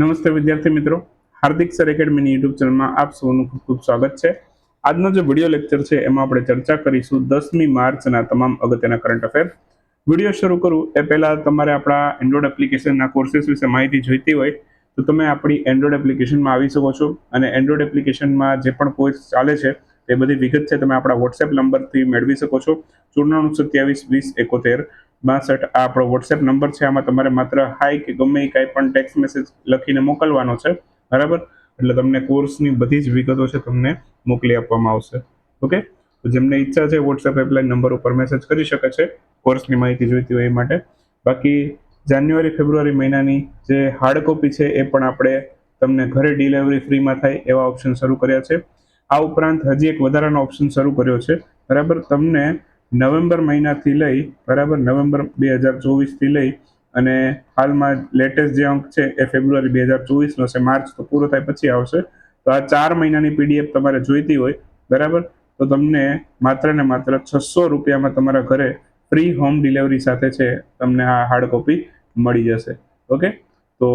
નમસ્તે વિદ્યાર્થી મિત્રો. હાર્દિક સર એકેડમીની યુટ્યુબ ચેનલમાં આપ સૌનું ખૂબ ખૂબ સ્વાગત છે. આજનો જે વીડિયો લેક્ચર છે, એમાં આપણે ચર્ચા કરીશું દસમી માર્ચના તમામ અગત્યના કરંટ અફેર વીડિયો શરૂ કરું એ પહેલાં તમારે આપણા એન્ડ્રોઇડ એપ્લિકેશનના કોર્સીસ વિશે માહિતી જોઈતી હોય, તો તમે આપણી એન્ડ્રોઇડ એપ્લિકેશનમાં આવી શકો છો. અને એન્ડ્રોઇડ એપ્લિકેશનમાં જે પણ કોર્સ ચાલે છે તે બધી વિગત છે તમે આપણા વોટ્સએપ નંબરથી મેળવી શકો છો. ચોરાણું સત્યાવીસ વીસ એકોતેર બાસઠ, આ આપણો વોટ્સએપ નંબર છે. આમાં તમારે માત્ર હાઈ કે ગમે એ કાંઈ પણ ટેક્સ્ટ મેસેજ લખીને મોકલવાનો છે. બરાબર? એટલે તમને કોર્સની બધી જ વિગતો છે તમને મોકલી આપવામાં આવશે. ઓકે? તો જેમને ઈચ્છા છે વોટ્સએપ હેલ્પલાઇન નંબર ઉપર મેસેજ કરી શકે છે કોર્સની માહિતી જોઈતી હોય એ માટે. બાકી જાન્યુઆરી, ફેબ્રુઆરી મહિનાની જે હાર્ડ કોપી છે એ પણ આપણે તમને ઘરે ડિલિવરી ફ્રીમાં થાય એવા ઓપ્શન શરૂ કર્યા છે. આ ઉપરાંત હજી એક વધારાનો ઓપ્શન શરૂ કર્યો છે. બરાબર? તમને નવેમ્બર મહિનાથી લઈ બરાબર નવેમ્બર બે હજાર ચોવીસથી લઈ અને હાલમાં લેટેસ્ટ જે અંક છે એ ફેબ્રુઆરી બે હજાર ચોવીસનો છે. માર્ચ તો પૂરો થાય પછી આવશે. તો આ ચાર મહિનાની પીડીએફ તમારે જોઈતી હોય, બરાબર? તો તમને માત્ર ને માત્ર છસો રૂપિયામાં તમારા ઘરે ફ્રી હોમ ડિલિવરી સાથે છે, તમને આ હાર્ડ કોપી મળી જશે. ઓકે? તો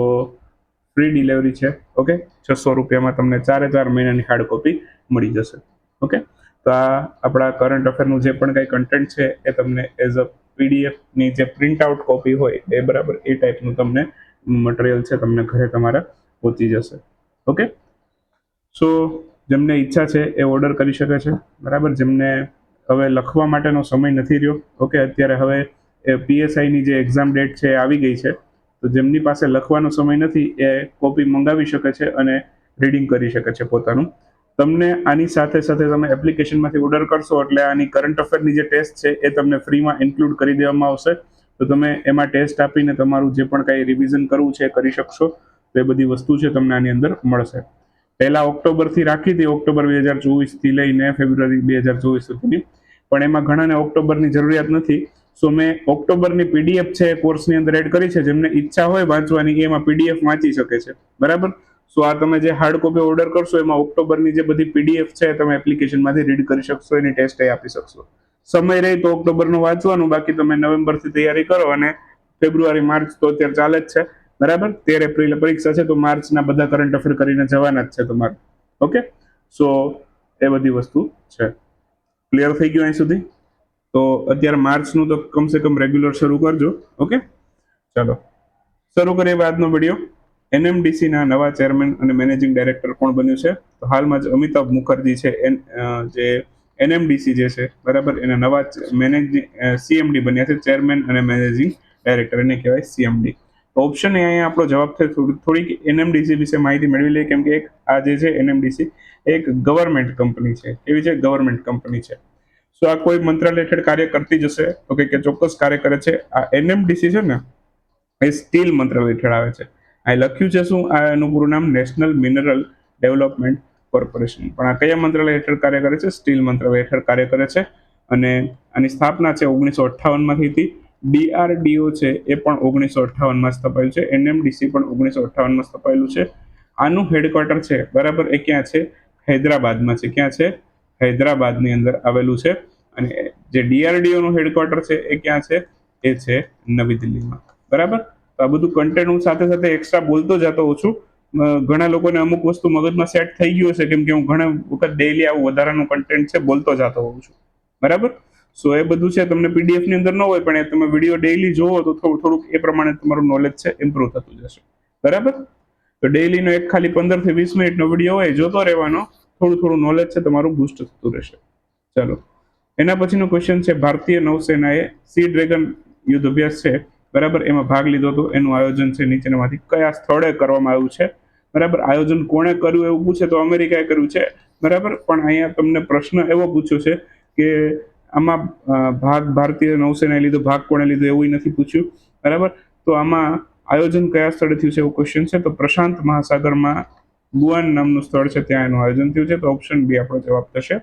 ફ્રી ડિલિવરી છે. ઓકે? છસો રૂપિયામાં તમને ચારે ચાર મહિનાની હાર્ડ કોપી મળી જશે. ઓકે? તો આ આપણા કરંટ અફેરનું જે પણ કંઈ કન્ટેન્ટ છે એ તમને એઝ અ પીડીએફની જે પ્રિન્ટ આઉટ કોપી હોય એ બરાબર એ ટાઈપનું તમને મટીરિયલ છે તમને ઘરે તમારા પહોંચી જશે. ઓકે સો જેમને ઈચ્છા છે એ ઓર્ડર કરી શકે છે. બરાબર? જેમને હવે લખવા માટેનો સમય નથી રહ્યો. ઓકે અત્યારે હવે એ પીએસઆઈની જે એક્ઝામ ડેટ છે એ આવી ગઈ છે. તો જેમની પાસે લખવાનો સમય નથી એ કોપી મંગાવી શકે છે અને રીડિંગ કરી શકે છે પોતાનું. તમને આની સાથે સાથે તમે એપ્લિકેશનમાંથી ઓર્ડર કરશો એટલે આની કરંટ અફેરની જે ટેસ્ટ છે એ તમને ફ્રીમાં ઇન્ક્લુડ કરી દેવામાં આવશે. તો તમે એમાં ટેસ્ટ આપીને તમારું જે પણ કાંઈ રિવિઝન કરવું છે કરી શકશો. તો બધી વસ્તુ છે તમને આની અંદર મળશે. પહેલા ઓક્ટોબરથી રાખી હતી, ઓક્ટોબર બે હજાર ચોવીસથી લઈને ફેબ્રુઆરી બે હજાર ચોવીસ સુધીની. પણ એમાં ઘણાને ઓક્ટોબરની જરૂરિયાત નથી. સો મેં ઓક્ટોબરની પીડીએફ છે કોર્સની અંદર એડ કરી છે. જેમને ઈચ્છા હોય વાંચવાની એમાં પીડીએફ વાંચી શકે છે. બરાબર? સો આ તમે જે હાર્ડ કોપી ઓર્ડર કરશો, એમાં ઓક્ટોબરની જે બધી પીડીએફ છે, તમે એપ્લિકેશનમાંથી રીડ કરી શકશો, એની ટેસ્ટ આપી શકશો. સમય રહે તો ઓક્ટોબરનું વાંચવાનું, બાકી તમે નવેમ્બરથી તૈયારી કરો અને ફેબ્રુઆરી, માર્ચ તો અત્યારે ચાલે જ છે. બરાબર? તેર એપ્રિલે પરીક્ષા છે, તો માર્ચના બધા કરંટ અફેર કરીને જવાના જ છે તમારે. ઓકે સો એ બધી વસ્તુ છે. ક્લિયર થઈ ગયું અહીં સુધી? તો અત્યારે માર્ચનું તો કમસે કમ રેગ્યુલર શરૂ કરજો. ઓકે ચાલો. શરૂ કરીએ આજનો વીડિયો એનએમડીસીના નવા ચેરમેન અને મેનેજિંગ ડાયરેક્ટર કોણ બન્યું છે? તો હાલમાં જ અમિતાભ મુખર્જી છે, એન જે એનએમડીસી જે છે, બરાબર? એના નવા મેનેજિંગ સીએમડી બન્યા છે, ચેરમેન અને મેનેજિંગ ડાયરેક્ટર, એને કહેવાય સીએમડી ઓપ્શન એ અહીંયા આપણો જવાબ છે થોડીક એનએમડીસી વિશે માહિતી મેળવી લઈએ, કેમ કે એક આ જે છે, એનએમડીસી, એક ગવર્મેન્ટ કંપની છે. એવી છે? ગવર્મેન્ટ કંપની છે. સો આ કોઈ મંત્રાલય હેઠળ કાર્ય કરતી જશે તો કે ચોક્કસ કાર્ય કરે છે. આ એનએમડીસી છે ને, એ સ્ટીલ મંત્રાલય હેઠળ આવે છે. આ લખ્યું છે શું? આ એનું પૂરું નામ નેશનલ મિનરલ ડેવલપમેન્ટ કોર્પોરેશન પણ આ કયા મંત્રાલય હેઠળ કાર્ય કરે છે? સ્ટીલ મંત્રાલય હેઠળ કાર્ય કરે છે. અને આની સ્થાપના છે ઓગણીસો અઠ્ઠાવનમાં થઈ હતી. ડીઆરડીઓ છે એ પણ ઓગણીસો અઠ્ઠાવનમાં સ્થપાયું છે. એનએમડીસી પણ ઓગણીસો અઠ્ઠાવનમાં સ્થપાયેલું છે. આનું હેડક્વાર્ટર છે, બરાબર, એ ક્યાં છે? હૈદરાબાદમાં છે. ક્યાં છે? હૈદરાબાદની અંદર આવેલું છે. અને જે ડીઆરડીઓનું હેડક્વાર્ટર છે, એ ક્યાં છે? એ છે નવી દિલ્હીમાં. બરાબર? તો આ બધું કન્ટેન્ટ હું સાથે સાથે એક્સ્ટ્રા બોલતો જતો હોઉં છું. ઘણા લોકોને અમુક વસ્તુ મગજમાં સેટ થઈ ગયું છે કેમ કે હું ઘણા વખત ડેઈલી આવું વધારાનું કન્ટેન્ટ છે, બોલતો જતો હોઉં છું. બરાબર? સો એ બધું છે, તમને પીડીએફની અંદર ન હોય, પણ એ તમે વીડિયો ડેઈલી જોવો તો થોડું, થોડુંક એ પ્રમાણે તમારું નોલેજ છે ઇમ્પ્રુવ થતું જશે. બરાબર? તો ડેઈલીનો એક ખાલી પંદરથી વીસ મિનિટનો વીડિયો હોય જોતો રહેવાનો. થોડું થોડું નોલેજ છે, તમારું બુસ્ટ થતું રહેશે. ચાલો. એના પછીનો ક્વેશ્ચન છે, ભારતીય નૌસેનાએ સી ડ્રેગન યુદ્ધ અભ્યાસ છે બરાબર? એમાં ભાગ લીધો હતો એનું આયોજન છે નીચેનામાંથી કયા સ્થળે કરવામાં આવ્યું છે? બરાબર? આયોજન કોણે કર્યું એવું પૂછે તો અમેરિકાએ કર્યું છે. બરાબર? પણ અહીંયા તમને પ્રશ્ન એવો પૂછ્યો છે કે આમાં ભાગ ભારતીય નૌસેનાએ લીધો, ભાગ કોણે લીધો એવું નથી પૂછ્યું. બરાબર? તો આમાં આયોજન કયા સ્થળે થયું છે એવો ક્વેશ્ચન છે. તો પ્રશાંત મહાસાગરમાં ગુઆન નામનું સ્થળ છે, ત્યાં એનું આયોજન થયું છે. તો ઓપ્શન બી આપણો જવાબ થશે.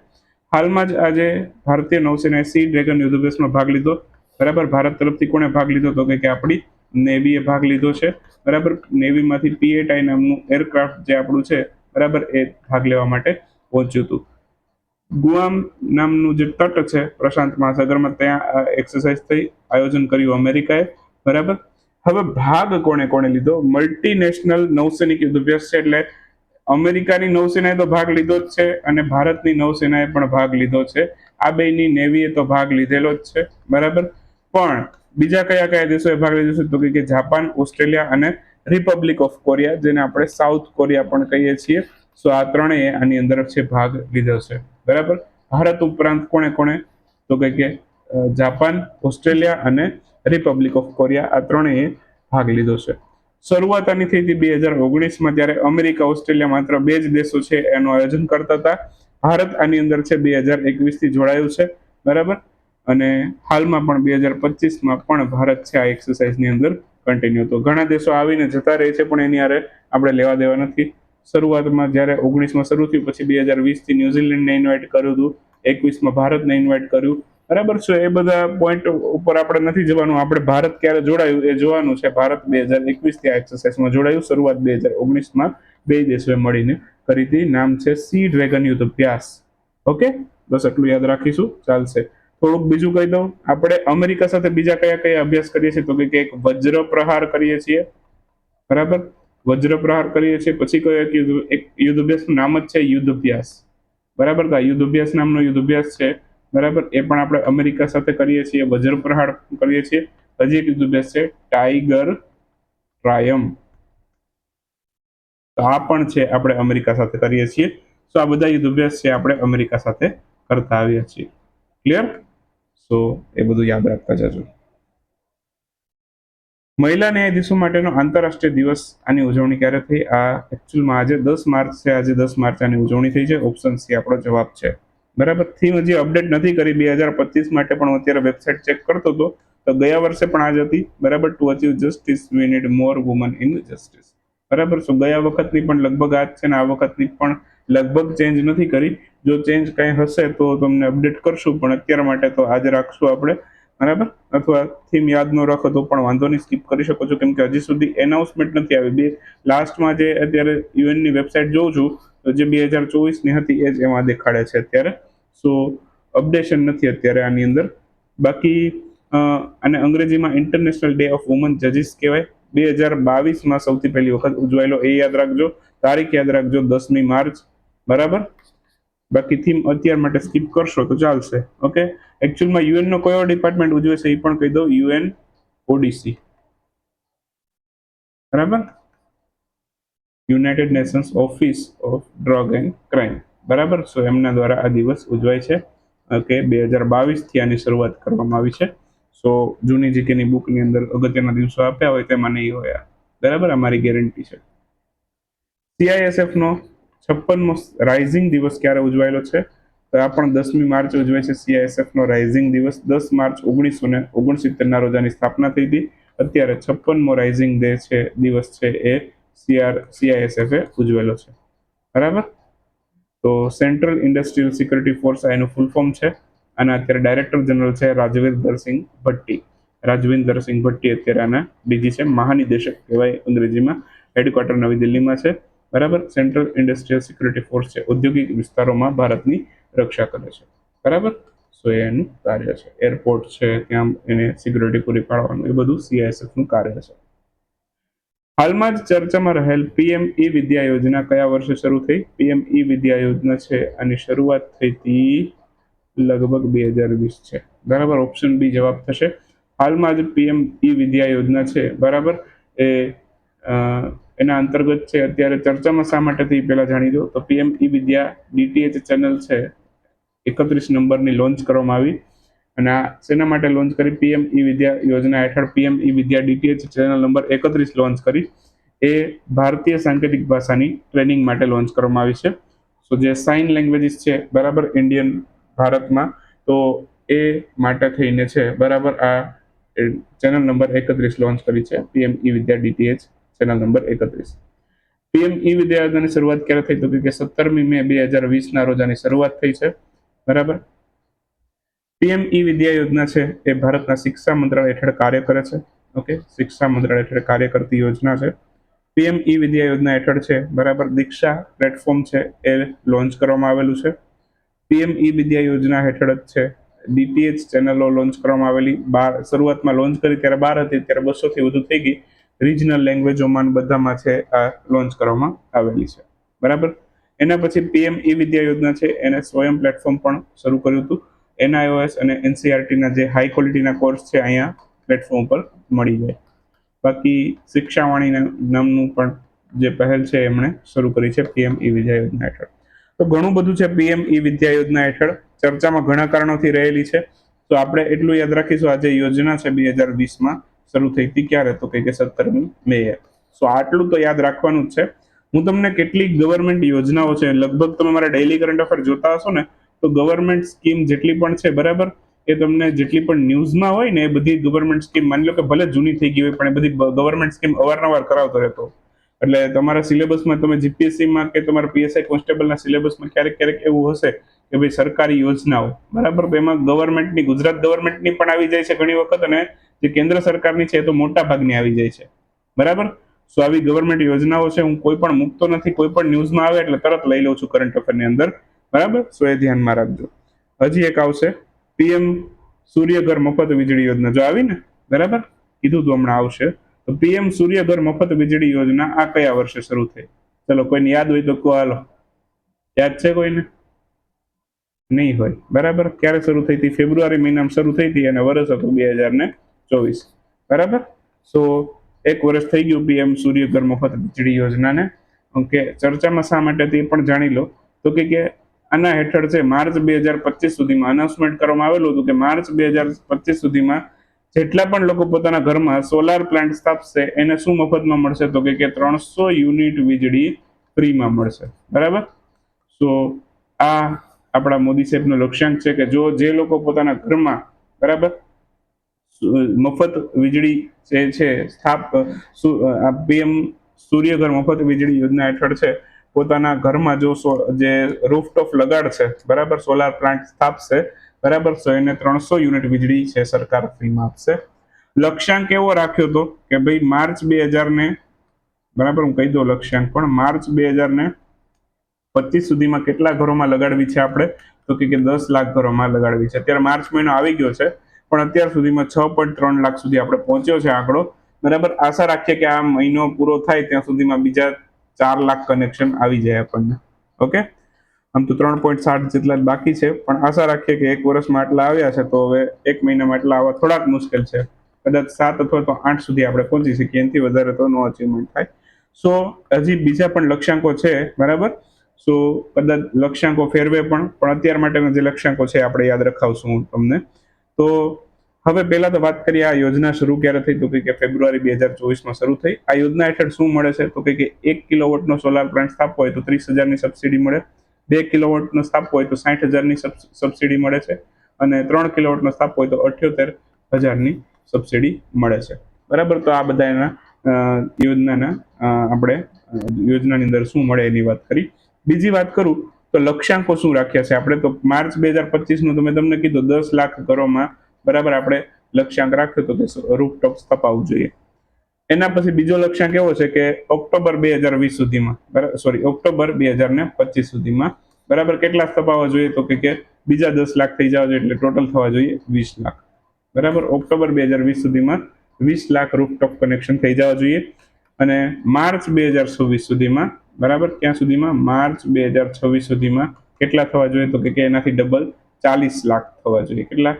હાલમાં જ આજે ભારતીય નૌસેનાએ સી ડ્રેગન યુદ્ધ અભ્યાસમાં ભાગ લીધો. બરાબર? ભારત તરફથી કોણે ભાગ લીધો? તો કે આપણી નેવીએ ભાગ લીધો છે. બરાબર? નેવીમાંથી પીએટાઈ નામનું એરક્રાફ્ટ જે આપણું છે, બરાબર, એ ભાગ લેવા માટે પહોંચ્યું હતું. ગુઆમ નામનું જે તટ છે, પ્રશાંત મહાસાગરમાં, ત્યાં એક્સરસાઇઝ થઈ, આયોજન કર્યું અમેરિકાએ. બરાબર? હવે ભાગ કોણે કોણે લીધો? મલ્ટીનેશનલ નૌસૈનિક યુદ્ધ અભ્યાસ છે એટલે અમેરિકાની નૌસેનાએ તો ભાગ લીધો જ છે અને ભારતની નૌસેનાએ પણ ભાગ લીધો છે. આ બેની નેવીએ તો ભાગ લીધેલો જ છે. બરાબર? પણ બીજા કયા કયા દેશોએ ભાગ લીધો છે તો કે જાપાન, ઓસ્ટ્રેલિયા અને રિપબ્લિક ઓફ કોરિયા, જેને આપણે સાઉથ કોરિયા પણ કહીએ છીએ. સો આ ત્રણેય આની અંદર છે ભાગ લીધો છે. બરાબર? ભારત ઉપરાંત કોણે કોણે? તો કે જાપાન, ઓસ્ટ્રેલિયા અને રિપબ્લિક ઓફ કોરિયા આ ત્રણેય ભાગ લીધો છે. શરૂઆત આની થઈ હતી બે હજાર ઓગણીસમાં, જ્યારે અમેરિકા, ઓસ્ટ્રેલિયા માત્ર બે જ દેશો છે એનું આયોજન કરતા હતા. ભારત આની અંદર છે બે હજાર એકવીસથી જોડાયું છે. બરાબર? અને હાલમાં પણ બે હજાર પચીસમાં પણ ભારત છે આ એક્સરસાઇઝની અંદર કન્ટિન્યુ તો ઘણા દેશો આવીને જતા રહે છે, પણ એની હારે આપણે લેવા દેવા નથી. શરૂઆતમાં જ્યારે ઓગણીસમાં શરૂ થયું, પછી બે હજાર વીસથી ન્યુઝીલેન્ડને ઇન્વાઇટ કર્યું હતું, એકવીસમાં ભારતને ઇન્વાઇટ કર્યું. બરાબર છે, એ બધા પોઈન્ટ ઉપર આપણે નથી જવાનું. આપણે ભારત ક્યારે જોડાયું એ જોવાનું છે. ભારત બે હજાર એકવીસથી આ એક્સરસાઇઝમાં જોડાયું. શરૂઆત બે હજાર ઓગણીસમાં બે દેશોએ મળીને કરી હતી. નામ છે સી ડ્રેગન યુદ્ધ અભ્યાસ. ઓકે? બસ એટલું યાદ રાખીશું. ચાલશે. થોડુંક બીજું કહી દઉં. આપણે અમેરિકા સાથે બીજા કયા કયા અભ્યાસ કરીએ છીએ? તો કે એક વજ્ર પ્રહાર કરીએ છીએ. બરાબર? વજ્ર પ્રહાર કરીએ છીએ. પછી કયો એક યુદ્ધ એક યુદ્ધ અભ્યાસનું નામ જ છે યુદ્ધ અભ્યાસ. બરાબર? તો યુદ્ધ અભ્યાસ નામનો યુદ્ધ અભ્યાસ છે. બરાબર? એ પણ આપણે અમેરિકા સાથે કરીએ છીએ. વજ્ર પ્રહાર કરીએ છીએ. હજી એક યુદ્ધ અભ્યાસ છે. Tiger Triumph. તો આ પણ છે આપણે અમેરિકા સાથે કરીએ છીએ. તો આ બધા યુદ્ધ અભ્યાસ છે આપણે અમેરિકા સાથે કરતા આવ્યા છીએ. ક્લિયર સો એ બધું યાદ રાખતા જજો. મહિલા ન્યાયાધીશો માટેનો આંતરરાષ્ટ્રીય દિવસ આની ઉજવણી ક્યારે થઈ? આ એકચ્યુઅલમાં આજે દસ માર્ચ છે. આજે દસ માર્ચ આની ઉજવણી થઈ છે. ઓપ્શન સી આપણો જવાબ છે. બરાબર? થીમ હજી અપડેટ નથી કરી. બે હજાર પચીસ માટે પણ અત્યારે વેબસાઇટ ચેક કરતો હતો. તો ગયા વર્ષે પણ આજ હતી. બરાબર? To achieve justice we need more women in justice બરાબર? સો ગયા વખતની પણ લગભગ આજ છે ને આ વખતની પણ લગભગ ચેન્જ નથી કરી. જો ચેન્જ કંઈ હશે તો તમને અપડેટ કરશું, પણ અત્યાર માટે તો આજે રાખશું આપણે. બરાબર? અથવા થીમ યાદ ન રાખો તો પણ વાંધો નહીં સ્કીપ કરી શકો છો. કેમ કે હજી સુધી એનાઉન્સમેન્ટ નથી આવી. બે લાસ્ટમાં જે અત્યારે યુએનની વેબસાઇટ જોઉં છું, તો જે બે હજાર ચોવીસની હતી, એ જ એમાં દેખાડે છે અત્યારે. સો અપડેશન નથી અત્યારે આની અંદર. બાકી અને અંગ્રેજીમાં ઇન્ટરનેશનલ ડે ઓફ વુમન જજીસ કહેવાય. બે હજાર બાવીસમાં સૌથી પહેલી વખત ઉજવાયેલો, એ યાદ રાખજો. તારીખ યાદ રાખજો, દસમી માર્ચ. બરાબર? બાકી થીમ અત્યાર માટે સ્કીપ કરશો તો ચાલશે ઓકે એકચ્યુઅલમાં યુએન નો કયો ડિપાર્ટમેન્ટ ઉજવે છે એ પણ કહી દઉં યુએન ઓડીસી બરાબર? United Nations Office of Drug and Crime બરાબર? સો એમના દ્વારા આ દિવસ ઉજવાય છે. ઓકે બે હજાર બાવીસથી આની શરૂઆત કરવામાં આવી છે. સો જૂની જીકેની બુકની અંદર અગત્યના દિવસો આપ્યા હોય તેમાં નહીં હોય બરાબર? અમારી ગેરંટી છે. સીઆઈએસએફ નો છપ્પનમો રાઇઝિંગ દિવસ ક્યારે ઉજવાયેલો છે? તો આ પણ દસમી માર્ચ ઉજવાય છે. સીઆઈએસએફનો રાઇઝિંગ દિવસ. દસ માર્ચ ઓગણીસો ને ઓગણસિત્તેરના રોજાની સ્થાપના થઈ હતી. અત્યારે છપ્પનમો રાઇઝિંગ ડે છે, દિવસ છે એ સીઆર સીઆઈએસએફે ઉજવેલો છે. બરાબર? તો સેન્ટ્રલ ઇન્ડસ્ટ્રીયલ સિક્યુરિટી ફોર્સ એનું ફૂલ ફોર્મ છે. અને અત્યારે ડાયરેક્ટર જનરલ છે રાજવિન્દર સિંહ ભટ્ટી. રાજવિન્દર સિંહ ભટ્ટી અત્યારે આના ડીજી છે. મહાનિદેશક કહેવાય અંગ્રેજીમાં. હેડક્વાર્ટર નવી દિલ્હીમાં છે. બરાબર? સેન્ટ્રલ ઇન્ડસ્ટ્રીયલ સિક્યુરિટી ફોર્સ છે. ઔદ્યોગિક વિસ્તારોમાં ભારતની રક્ષા કરે છે. બરાબર? સો એનું કાર્ય છે. એરપોર્ટ છે, ત્યાં એને સિક્યુરિટી પૂરી પાડવાનું, એ બધું સીઆઈએસએફનું કાર્ય છે. હાલમાં જ ચર્ચામાં રહેલ પીએમ ઈ વિદ્યા યોજના કયા વર્ષે શરૂ થઈ? પીએમ ઈ વિદ્યા યોજના છે, આની શરૂઆત થઈ હતી લગભગ બે હજાર વીસ છે. બરાબર? ઓપ્શન બી જવાબ થશે. હાલમાં જ પીએમ ઈ વિદ્યા યોજના છે, બરાબર? એ એના અંતર્ગત છે, અત્યારે ચર્ચામાં શા માટે થઈ પહેલા જાણી દો તો PM e Vidya DTH channel છે, એકત્રીસ નંબરની લોન્ચ કરવામાં આવી. અને આ શેના માટે લોન્ચ કરી? પીએમ ઈ વિદ્યા યોજના હેઠળ PM E Vidya DTH channel number એકત્રીસ લોન્ચ કરી. એ ભારતીય સાંકેતિક ભાષાની ટ્રેનિંગ માટે લોન્ચ કરવામાં આવી છે. સો જે સાઇન લેંગ્વેજીસ છે, બરાબર ઇન્ડિયન ભારતમાં, તો એ માટે થઈને છે, બરાબર આ ચેનલ નંબર એકત્રીસ લોન્ચ કરી છે, PM E Vidya DTH. Channel number એકત્રીસ. પીએમ ઈ વિદ્યા યોજનાની શરૂઆત ક્યારે થઈ? તો કે સત્તરમી મે બે હજાર વીસના રોજ આની શરૂઆત થઈ છે. બરાબર? પીએમ ઈ વિદ્યા યોજના છે, એ ભારતના શિક્ષા મંત્રાલય હેઠળ કાર્ય કરે છે. ઓકે? શિક્ષા મંત્રાલય હેઠળ કાર્ય કરતી યોજના છે. પીએમ ઈ વિદ્યા યોજના હેઠળ છે, બરાબર? દીક્ષા પ્લેટફોર્મ છે, એ લોન્ચ કરવામાં આવેલું છે. પીએમ ઈ વિદ્યા યોજના હેઠળ જ છે ડીટીએચ ચેનલો લોન્ચ કરવામાં આવેલી. બાર, શરૂઆતમાં લોન્ચ કરી, ત્યારે બાર હતી, ત્યારે બસો થી વધુ થઈ ગઈ. રિજનલ લેંગ્વેજોમાં બધામાં છે, આ લોન્ચ કરવામાં આવેલી છે. બરાબર? એના પછી પીએમ ઈ વિદ્યા યોજના છે, એને સ્વયં પ્લેટફોર્મ પણ શરૂ કર્યું હતું. એનઆઈઓએસ અને એનસીઆરટીના જે હાઈ ક્વોલિટીના કોર્સ છે, અહીંયા પ્લેટફોર્મ ઉપર મળી જાય. બાકી શિક્ષાવાણી નામનું પણ જે પહેલ છે, એમણે શરૂ કરી છે પીએમ ઈ વિદ્યા યોજના હેઠળ. તો ઘણું બધું છે પીએમ ઈ વિદ્યા યોજના હેઠળ. ચર્ચામાં ઘણા કારણોથી રહેલી છે. તો આપણે એટલું યાદ રાખીશું, આ જે યોજના છે, બે હજાર વીસમાં શરૂ થઈ હતી ક્યારે? તો કે સત્તરમી મે. સો આટલું તો યાદ રાખવાનું જ છે. હું તમને કેટલીક ગવર્મેન્ટ યોજનાઓ છે, લગભગ તમે મારા ડેઇલી કરંટ અફેર જોતા હશો ને, તો ગવર્મેન્ટ સ્કીમ જેટલી પણ છે, બરાબર? એ તમને જેટલી પણ ન્યૂઝમાં હોય ને, એ બધી ગવર્મેન્ટ સ્કીમ માની લો કે ભલે જૂની થઈ ગઈ હોય, પણ એ બધી ગવર્મેન્ટ સ્કીમ અવારનવાર કરાવતો રહેતો. એટલે તમારા સિલેબસમાં તમે જીપીએસસીમાં કે તમારા પીએસઆઈ કોન્સ્ટેબલના સિલેબસમાં ક્યારેક ક્યારેક એવું હશે કે ભાઈ સરકારી યોજનાઓ. બરાબર? એમાં ગવર્મેન્ટની ગુજરાત ગવર્મેન્ટની પણ આવી જાય છે ઘણી વખત અને જે કેન્દ્ર સરકારની છે એ તો મોટા ભાગની આવી જાય છે. બરાબર? સો આવી ગવર્મેન્ટ યોજનાઓ છે, હું કોઈ પણ મૂકતો નથી, કોઈ પણ ન્યૂઝમાં આવે એટલે તરત લઈ લઉં છું કરંટ અફેરની અંદર. બરાબર? સો એ ધ્યાનમાં રાખજો. હજી એક આવશે. પીએમ સૂર્યઘર મફત વીજળી યોજના. જો આવી ને? બરાબર? કીધું તો હમણાં આવશે. તો પીએમ સૂર્યઘર મફત વીજળી યોજના આ કયા વર્ષે શરૂ થઈ? ચલો, કોઈને યાદ હોય તો કહો, હાલો. યાદ છે કોઈને? નહીં હોય. બરાબર? ક્યારે શરૂ થઈ હતી? ફેબ્રુઆરી મહિનામાં શરૂ થઈ હતી અને વર્ષ હતું બે હજાર ને ચોવીસ. બરાબર? સો એક વર્ષ થઈ ગયું પીએમ સૂર્યઘર મફત વીજળી યોજનાને. ઓકે, ચર્ચામાં શા માટે તે પણ જાણી લો. તો કે કે આના હેઠળ છે, માર્ચ બે હજાર પચીસ સુધીમાં અનાઉન્સમેન્ટ કરવામાં આવેલું હતું કે માર્ચ બે હજાર પચીસ સુધીમાં જેટલા પણ લોકો પોતાના ઘરમાં સોલાર પ્લાન્ટ સ્થાપશે, એને શું મફતમાં મળશે? તો કે ત્રણસો યુનિટ વીજળી ફ્રીમાં મળશે. બરાબર? સો આ આપણા મોદી સાહેબનો લક્ષ્યાંક છે કે જો જે લોકો પોતાના ઘરમાં, બરાબર મફત વીજળી જે છે, સ્થાપ પીએમ સૂર્યઘર મફત વીજળી યોજના હેઠળ છે. પોતાના ઘરમાં જો જે રૂફટોપ લગાડશે બરાબર સોલાર પ્લાન્ટ સ્થાપશે, બરાબર સો એને ત્રણસો યુનિટ વીજળી છે સરકાર ફ્રીમાં આપશે. લક્ષ્યાંક એવો રાખ્યો હતો કે ભાઈ માર્ચ બે હજાર ને બરાબર હું કહી દઉં લક્ષ્યાંક, પણ માર્ચ બે હજાર ને પચીસ સુધીમાં કેટલા ઘરોમાં લગાડવી છે આપણે? તો કે દસ લાખ ઘરોમાં લગાડવી છે. અત્યારે માર્ચ મહિનો આવી ગયો છે. પણ અત્યાર સુધીમાં છ પોઈન્ટ ત્રણ લાખ સુધી આપણે પહોંચ્યો છે આંકડો. બરાબર? આશા રાખીએ કે આ મહિનો પૂરો થાય ત્યાં સુધીમાં બીજા ચાર લાખ કનેક્શન આવી જાય આપણને. ઓકે? આમ તો ત્રણ પોઈન્ટ સાઠ જેટલા જ બાકી છે, પણ આશા રાખીએ કે એક વર્ષમાં આટલા આવ્યા છે, તો હવે એક મહિનામાં આટલા આવવા થોડાક મુશ્કેલ છે. કદાચ સાત અથવા તો આઠ સુધી આપણે પહોંચી શકીએ, એનાથી વધારે તો નો અચીવમેન્ટ થાય. સો, હજી બીજા પણ લક્ષ્યાંકો છે, બરાબર? સો, કદાચ લક્ષ્યાંકો ફેરવે પણ પણ અત્યાર માટેના જે લક્ષ્યાંકો છે આપણે યાદ રખાવશું હું તમને. તો હવે પહેલા તો વાત કરીએ આ યોજના શરૂ ક્યારે થઈ? તો કે ફેબ્રુઆરી બે હજાર ચોવીસમાં શરૂ થઈ. આ યોજના હેઠળ શું મળે છે? તો કે એક કિલોવોટનો સોલાર પ્લાન્ટ સ્થાપવો હોય તો ત્રીસ હજારની સબસિડી મળે. બે કિલોવોટનો સ્થાપવો હોય તો સાઠ હજારની સબસિડી મળે છે. અને ત્રણ કિલોવોટનો સ્થાપવો હોય તો અઠ્યોતેર હજારની સબસિડી મળે છે. બરાબર? તો આ બધા એના યોજનાના આપણે યોજનાની અંદર શું મળે એની વાત કરી. બીજી વાત કરું તો લક્ષ્યાંકો શું રાખ્યા છે? આપણે તો માર્ચ બે હજાર પચીસનું તો મેં તમને કીધું દસ લાખ ઘરોમાં બરાબર, આપણે લક્ષ્યાંક રાખ્યો તો કે રૂપટોપ સ્થપાવવું જોઈએ. એના પછી બીજો લક્ષ્યાંક એવો છે કે ઓક્ટોબર બે હજાર વીસ સુધીમાં બરાબર સોરી ઓક્ટોબર બે હજાર ને પચીસ સુધીમાં, બરાબર, કેટલા સ્થપાવવા જોઈએ તો કે બીજા દસ લાખ થઈ જવા જોઈએ એટલે ટોટલ થવા જોઈએ વીસ લાખ. બરાબર, ઓક્ટોબર બે હજાર વીસ સુધીમાં વીસ લાખ રૂપટોપ કનેક્શન થઈ જવા જોઈએ અને માર્ચ બે હજાર છવ્વીસ સુધીમાં, બરાબર ત્યાં સુધીમાં? માર્ચ બે હજાર છવ્વીસ સુધીમાં કેટલા થવા જોઈએ તો કે એનાથી ડબલ ચાલીસ લાખ થવા જોઈએ. કેટલા?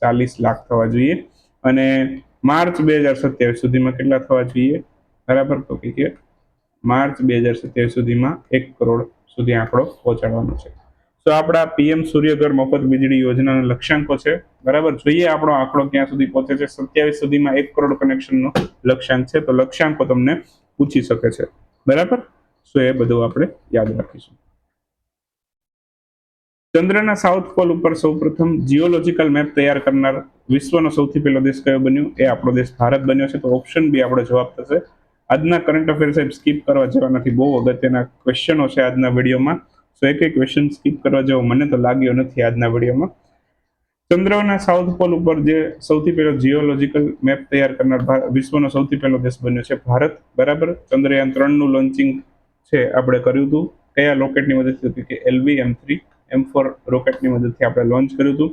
ચાલીસ લાખ થવા જોઈએ. અને માર્ચ બે હજાર સત્યાવીસ સુધીમાં કેટલા થવા જોઈએ? બરાબર તો કે માર્ચ બે હજાર સત્યાવીસ સુધીમાં એક કરોડ સુધી આંકડો પહોંચાડવાનો છે. તો આપણા પીએમ સૂર્યઘર મફત વીજળી યોજનાના લક્ષ્યાંકો છે. બરાબર? જોઈએ આપણો આંકડો ક્યાં સુધી પહોંચે છે. સત્યાવીસ સુધીમાં એક કરોડ કનેક્શનનો લક્ષ્યાંક છે. તો લક્ષ્યાંકો તમને પૂછી શકે છે. બરાબર? સો એ બધું આપણે યાદ રાખીશું. ચંદ્રના સાઉથ પોલ ઉપર સૌપ્રથમ જીઓલોજીકલ મેપ તૈયાર કરનાર વિશ્વનો સૌથી પહેલો દેશ કયો બન્યો? એ આપણો દેશ ભારત બન્યો છે. તો ઓપ્શન બી આપણો જવાબ થશે. આજના કરંટ અફેર સાહેબ સ્કીપ કરવા જેવા નથી. બહુ અગત્યના ક્વેશ્ચનો છે આજના વિડીયોમાં સો એક એક ક્વેશ્ચન સ્કીપ કરવા જેવો મને તો લાગ્યો નથી આજના વિડીયોમાં ચંદ્રના સાઉથ પોલ ઉપર જે સૌથી પહેલો જીઓલોજીકલ મેપ તૈયાર કરનાર વિશ્વનો સૌથી પહેલો દેશ બન્યો છે ભારત. બરાબર? ચંદ્રયાન ત્રણનું લોન્ચિંગ છે આપણે કર્યું હતું. કયા લોકેટની મદદથી? કે એલવી એમ થ્રી એમ ફોર રોકેટની મદદથી આપણે લોન્ચ કર્યું હતું.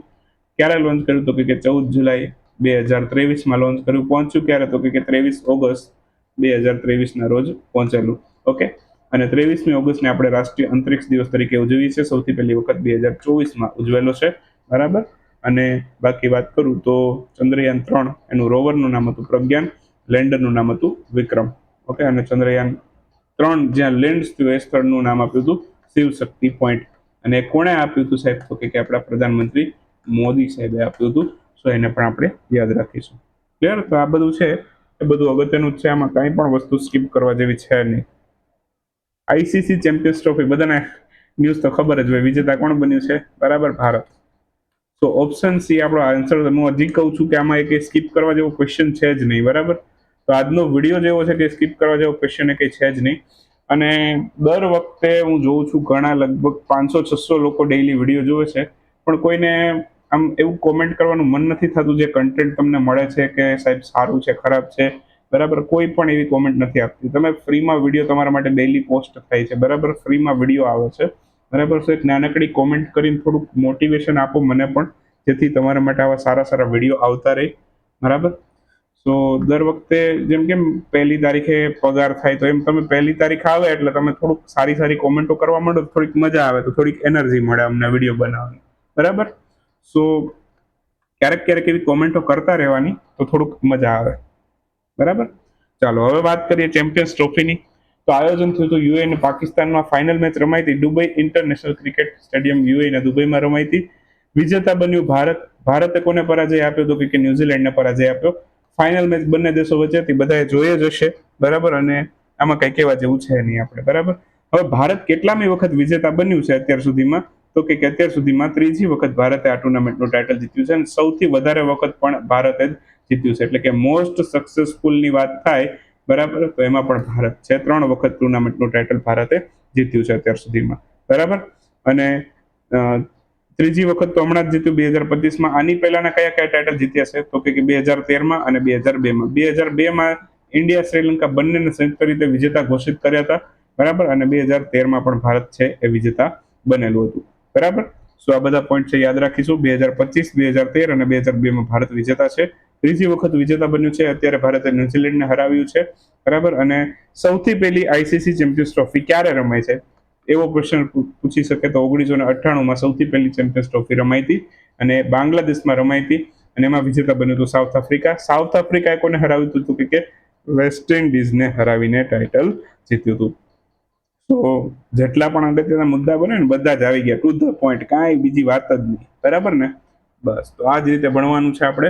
ક્યારે લોન્ચ કર્યું તો કે ચૌદ જુલાઈ બે હજાર ત્રેવીસમાં લોન્ચ કર્યું, પહોંચ્યું ક્યારે તો કે ત્રેવીસ ઓગસ્ટ બે હજાર ત્રેવીસના રોજ પહોંચેલું. ઓકે અને ત્રેવીસમી ઓગસ્ટને આપણે રાષ્ટ્રીય અંતરિક્ષ દિવસ તરીકે ઉજવીએ છીએ. સૌથી પહેલી વખત બે હજાર ચોવીસમાં ઉજવેલો છે. બરાબર? અને બાકી વાત કરું તો ચંદ્રયાન ત્રણ એનું રોવરનું નામ હતું પ્રજ્ઞાન, લેન્ડરનું નામ હતું વિક્રમ. ઓકે અને ચંદ્રયાન ત્રણ જ્યાં લેન્ડ થયું એ સ્થળનું નામ આપ્યું હતું શિવશક્તિ પોઈન્ટ અને કોણે આપ્યું હતું સાહેબ? તો કે આપણા પ્રધાનમંત્રી મોદી સાહેબે આપ્યું હતું. સો એને પણ આપણે યાદ રાખીશું. ક્લિયર તો આ બધું છે. એ બધું અગત્યનું જ છે. આમાં કાંઈ પણ વસ્તુ સ્કીપ કરવા જેવી છે નહીં. આઈસીસી ચેમ્પિયન્સ ટ્રોફી બધાને ન્યૂઝ તો ખબર જ હોય. વિજેતા કોણ બન્યું છે? બરાબર, ભારત. તો ઓપ્શન સી આપણો આન્સર હું હજી કહું છું કે આમાં એક સ્કીપ કરવા જેવો ક્વેશ્ચન છે જ નહીં. બરાબર? તો આજનો વીડિયો જેવો છે કે સ્કીપ કરવા જેવો ક્વેશ્ચન એ કંઈ છે જ નહીં. અને દર વખતે હું જોઉં છું, ઘણા લગભગ પાંચસો, છસો લોકો ડેઈલી વીડિયો જોવે છે. પણ કોઈને આમ એવું કોમેન્ટ કરવાનું મન નથી થતું જે કન્ટેન્ટ તમને મળે છે કે સાહેબ સારું છે, ખરાબ છે. બરાબર, કોઈ પણ એવી કોમેન્ટ નથી આપતી. તમે ફ્રીમાં વીડિયો તમારા માટે ડેઈલી પોસ્ટ થાય છે. બરાબર, ફ્રીમાં વીડિયો આવે છે. બરાબર સો એક નાનકડી કોમેન્ટ કરીને થોડુંક મોટિવેશન આપો મને પણ, જેથી તમારા માટે આવા સારા સારા વીડિયો આવતા રહે. બરાબર? સો દર વખતે જેમ કેમ પહેલી તારીખે પગાર થાય તો એમ તમે પહેલી તારીખ આવે એટલે તમે થોડુંક સારી સારી કોમેન્ટો કરવા માંડો થોડીક મજા આવે તો થોડીક એનર્જી મળે અમને વીડિયો બનાવવાની. બરાબર? સો ક્યારેક ક્યારેક એવી કોમેન્ટો કરતા રહેવાની તો થોડુંક મજા આવે. બરાબર? ચાલો, હવે વાત કરીએ ચેમ્પિયન્સ ટ્રોફીની. તો આયોજન થયું હતું યુએ અને પાકિસ્તાનમાં ફાઇનલ મેચ રમાઈ હતી. Dubai international cricket stadium UAE દુબઈમાં રમાઈ હતી. વિજેતા બન્યું ભારત. ભારતે કોને પરાજય આપ્યો તો કે ન્યુઝીલેન્ડને પરાજય આપ્યો. ફાઇનલ મેચ બંને દેશો વચ્ચે હતી બધાએ જોઈએ જ હશે બરાબર? અને આમાં કઈ કહેવા જેવું છે નહીં આપણે, બરાબર? હવે ભારત કેટલામી વખત વિજેતા બન્યું છે અત્યાર સુધીમાં? તો કે અત્યાર સુધીમાં ત્રીજી વખત ભારતે આ ટુર્નામેન્ટનું ટાઇટલ જીત્યું છે અને સૌથી વધારે વખત પણ ભારતે જ જીત્યું છે. એટલે કે મોસ્ટ સક્સેસફુલની વાત થાય, બરાબર? તો એમાં પણ ભારત છે. ત્રણ વખત ટુર્નામેન્ટનું ટાઇટલ ભારતે જીત્યું છે અત્યાર સુધીમાં, બરાબર? અને ત્રીજી વખત તો હમણાં જ જીત્યું બે હજાર પચીસમાં. આની પહેલાના કયા કયા ટાઇટલ જીત્યા છે? તો કે બે હજાર તેરમાં અને બે હજાર બેમાં. બે હજાર બેમાં ઇન્ડિયા, શ્રીલંકા બંનેને સંયુક્ત રીતે વિજેતા ઘોષિત કર્યા હતા. બરાબર? અને બે હજાર તેરમાં પણ ભારત છે એ વિજેતા બનેલું હતું. બરાબર? સો આ બધા પોઈન્ટ છે યાદ રાખીશું. બે હજાર પચીસ, બે હજાર તેર અને બે હજાર બેમાં ભારત વિજેતા છે. ત્રીજી વખત વિજેતા બન્યું છે. અત્યારે ભારતે ન્યુઝીલેન્ડને હરાવ્યું છે. બરાબર? અને સૌથી પહેલી આઈસીસી ચેમ્પિયન્સ ટ્રોફી ક્યારે રમાય છે? એવો પ્રશ્ન પૂછી શકે તો ઓગણીસો ને અઠ્ઠાણુંમાં સૌથી પહેલી ચેમ્પિયન્સ ટ્રોફી રમાઈ હતી અને બાંગ્લાદેશમાં રમાઈ હતી અને એમાં વિજેતા બન્યું હતું સાઉથ આફ્રિકા. સાઉથ આફ્રિકાએ કોને હરાવ્યું હતું કે વેસ્ટ ઇન્ડિઝને હરાવીને ટાઇટલ જીત્યું હતું. તો જેટલા પણ અગત્યના મુદ્દા બને ને બધા જ આવી ગયા. ટુ ધ પોઈન્ટ કાંઈ બીજી વાત જ નહીં. બરાબર ને? બસ, તો આ જ રીતે ભણવાનું છે આપણે.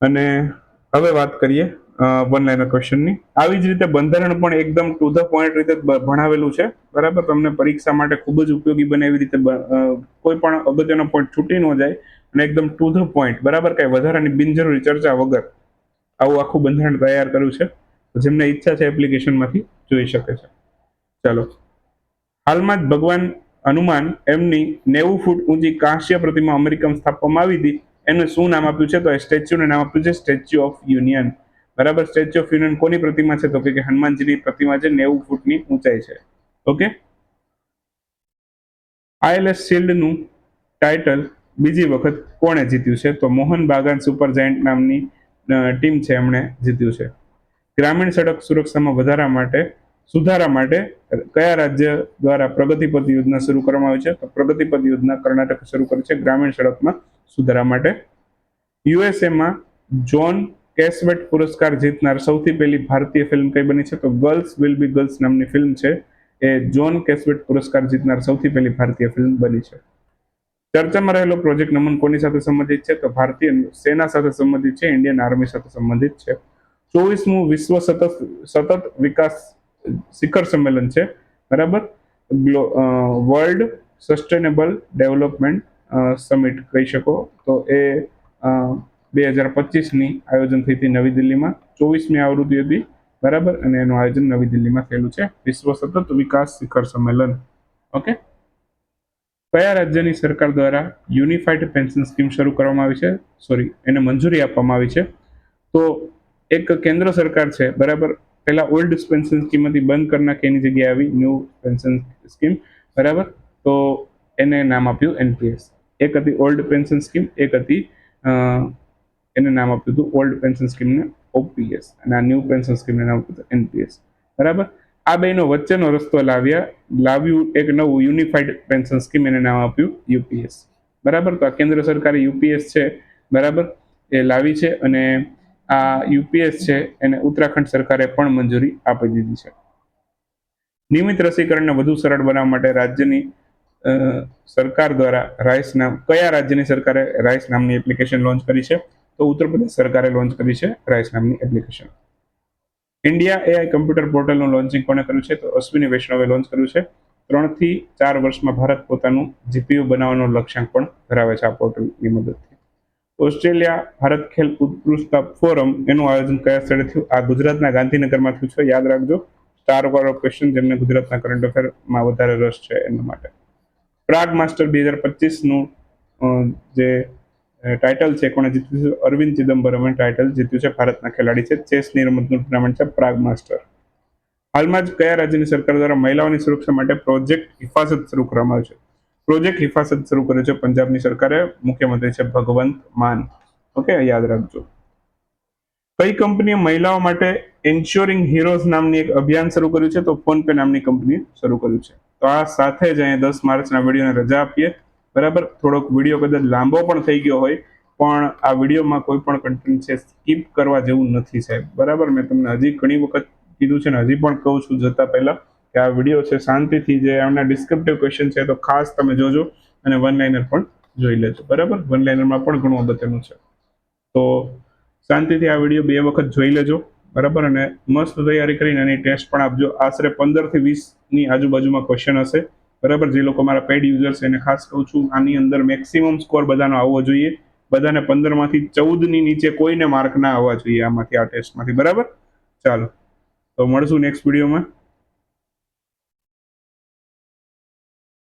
અને હવે વાત કરીએ વન લાઇનર ક્વેશ્ચનની આવી જ રીતે બંધારણ પણ એકદમ ટુ ધ પોઈન્ટ રીતે ભણાવેલું છે. બરાબર? તમને પરીક્ષા માટે ખૂબ જ ઉપયોગી બને એવી રીતે કોઈ પણ અગત્યનો પોઈન્ટ છૂટી ન જાય અને એકદમ ટુ ધ પોઈન્ટ બરાબર? કાંઈ વધારાની બિનજરૂરી ચર્ચા વગર આવું આખું બંધારણ તૈયાર કર્યું છે. જેમને ઈચ્છા છે એપ્લિકેશનમાંથી જોઈ શકે છે. ચાલો. હાલમાં જ ભગવાન હનુમાન એમની નેવું ફૂટ ઊંચી કાંસ્ય પ્રતિમા અમેરિકામાં સ્થાપવામાં આવી હતી. એને શું નામ આપ્યું છે? તો સ્ટેચ્યુને નામ આપ્યું છે, સ્ટેચ્યુ ઓફ યુનિયન. બરાબર? સ્ટેચ્યુ ઓફ યુનિયન કોની પ્રતિમા છે? તો કે હનુમાનજીની પ્રતિમા છે, નેવું ફૂટની ઊંચાઈ છે. ઓકે? આઈએલએસ શિલ્ડનું ટાઇટલ બીજી વખત કોણે જીત્યું છે? તો મોહન બાગાન સુપર જાયન્ટ નામની ટીમ છે એમણે જીત્યું છે. ગ્રામીણ સડક સુરક્ષામાં વધારા માટે, સુધારા માટે કયા રાજ્ય દ્વારા પ્રગતિપદ યોજના શરૂ કરવામાં આવી છે? તો પ્રગતિપદ યોજના કર્ણાટક શરૂ કરી છે. ગ્રામીણ સડકમાં સુધારા માટે. યુએસએમાં જોન કેસવેટ પુરસ્કાર જીતનાર સૌથી પહેલી ભારતીય ફિલ્મ કઈ બની છે? તો ગર્લ્સ વિલ બી ગર્લ્સ નામની ફિલ્મ છે. એ જોન કેસવેટ પુરસ્કાર જીતનાર સૌથી પહેલી ભારતીય ફિલ્મ બની છે. ચર્ચામાં રહેલો પ્રોજેક્ટ નમન કોની સાથે સંબંધિત છે? તો ભારતીય સેના સાથે સંબંધિત છે, ઇન્ડિયન આર્મી સાથે સંબંધિત છે. ચોવીસમું વિશ્વ સતત સતત વિકાસ શિખર સંમેલન છે. બરાબર? વર્લ્ડ સસ્ટેનેબલ ડેવલપમેન્ટ સમિટ કહી શકો. તો એ બે હજાર પચીસની આયોજન થઈ હતી નવી દિલ્હીમાં. ચોવીસમી આવૃત્તિ હતી, બરાબર? અને એનું આયોજન નવી દિલ્હીમાં થયેલું છે. વિશ્વ સતત વિકાસ શિખર સંમેલન. ઓકે? કયા રાજ્યની સરકાર દ્વારા યુનિફાઈડ પેન્શન સ્કીમ શરૂ કરવામાં આવી છે? સોરી, એને મંજૂરી આપવામાં આવી છે. તો એક કેન્દ્ર સરકાર છે, બરાબર? પહેલા ઓલ્ડ પેન્શન સ્કીમ હતી, બંધ કરી નાખી, એની જગ્યાએ આવી ન્યૂ પેન્શન સ્કીમ, બરાબર? તો એને નામ આપ્યું એનપીએસ. એક હતી ઓલ્ડ પેન્શન સ્કીમ, એક હતી એને નામ આપ્યું હતું ઓલ્ડ પેન્શન સ્કીમને ઓપીએસ અને આ ન્યૂ પેન્શન સ્કીમને નામ આપ્યું હતું એનપીએસ બરાબર? આ બેનો વચ્ચેનો રસ્તો લાવ્યા, લાવ્યું એક નવું યુનિફાઈડ પેન્શન સ્કીમ એને નામ આપ્યું યુપીએસ બરાબર? તો આ કેન્દ્ર સરકારે યુપીએસ છે, બરાબર? એ લાવી છે અને આ યુપીએસ છે એને ઉત્તરાખંડ સરકારે પણ મંજૂરી આપી દીધી છે. નિયમિત રસીકરણને વધુ સરળ બનાવવા માટે રાજ્યની સરકાર દ્વારા રાઇસ નામ, કયા રાજ્યની સરકારે રાઇસ નામની એપ્લિકેશન લોન્ચ કરી છે? તો ઉત્તર પ્રદેશ સરકારે લોન્ચ કરી છે રાઇસ નામની એપ્લિકેશન ઇન્ડિયા એઆઈ કમ્પ્યુટર પોર્ટલનું લોન્ચિંગ કોણે કર્યું છે? તો અશ્વિની વૈષ્ણવે લોન્ચ કર્યું છે. ત્રણથી ચાર વર્ષમાં ભારત પોતાનું જીપીયુ બનાવવાનો લક્ષ્યાંક પણ ધરાવે છે આ પોર્ટલની મદદથી. ઓસ્ટ્રેલિયા ભારત ખેલ ઉત્કૃષ્ટતા ફોરમ એનું આયોજન કયા સ્થળે થયું? આ ગુજરાતના ગાંધીનગરમાં થયું છે. યાદ રાખજો સ્ટાર વાળો ક્વેશ્ચન જેમને ગુજરાતના કરંટ અફેરમાં વધારે રસ છે એના માટે. પ્રાગ માસ્ટર બે હજાર પચીસનું જે ટાઇટલ છે, કોણે જીત્યું છે? અરવિંદ ચિદમ્બરમે ટાઇટલ જીત્યું છે ભારતના ખેલાડી છે ચેસની રમતનું ટુર્નામેન્ટ છે, પ્રાગ માસ્ટર. હાલમાં જ કયા રાજ્યની સરકાર દ્વારા મહિલાઓની સુરક્ષા માટે પ્રોજેક્ટ હિફાજત શરૂ કરવામાં આવ્યો છે? પ્રોજેક્ટ હિફાજત શરૂ કર્યો છે પંજાબની સરકારે, મુખ્યમંત્રી છે ભગવંત માન. ઓકે, યાદ રાખજો. કઈ કંપનીએ મહિલાઓ માટે ઇન્શ્યોરિંગ હીરોઝ નામની એક અભિયાન શરૂ કર્યું છે? તો ફોન પે નામની કંપની શરૂ કર્યું છે. તો આ સાથે જ અહીંયા દસ માર્ચના વિડીયોને રજા આપીએ. બરાબર? થોડોક વીડિયો કદાચ લાંબો પણ થઈ ગયો હોય, પણ આ વિડીયોમાં કોઈ પણ કન્ટેન્ટ છે સ્કીપ કરવા જેવું નથી સાહેબ. બરાબર? મેં તમને હજી ઘણી વખત કીધું છે ને, હજી પણ કહું છું જતા પહેલા કે આ વીડિયો છે શાંતિથી જે આમના ડિસ્ક્રિપ્ટિવ ક્વેશ્ચન છે તો ખાસ તમે જોજો અને વન લાઇનર પણ જોઈ લેજો. બરાબર? વન લાઇનરમાં પણ ઘણું અગત્યનું છે. તો શાંતિથી આ વીડિયો બે વખત જોઈ લેજો. બરાબર? અને મસ્ત તૈયારી કરીને એની ટેસ્ટ પણ આપજો. આશરે પંદરથી વીસની આજુબાજુમાં ક્વેશ્ચન હશે. બરાબર? જે લોકો મારા પેડ યુઝર્સ એને ખાસ કહું છું, આની અંદર મેક્સિમમ સ્કોર બધાનો આવવો જોઈએ. બધાને પંદરમાંથી ચૌદની નીચે કોઈને માર્ક ના આવવા જોઈએ આમાંથી આ ટેસ્ટમાંથી બરાબર? ચાલો. તો મળશું નેક્સ્ટ વિડીયોમાં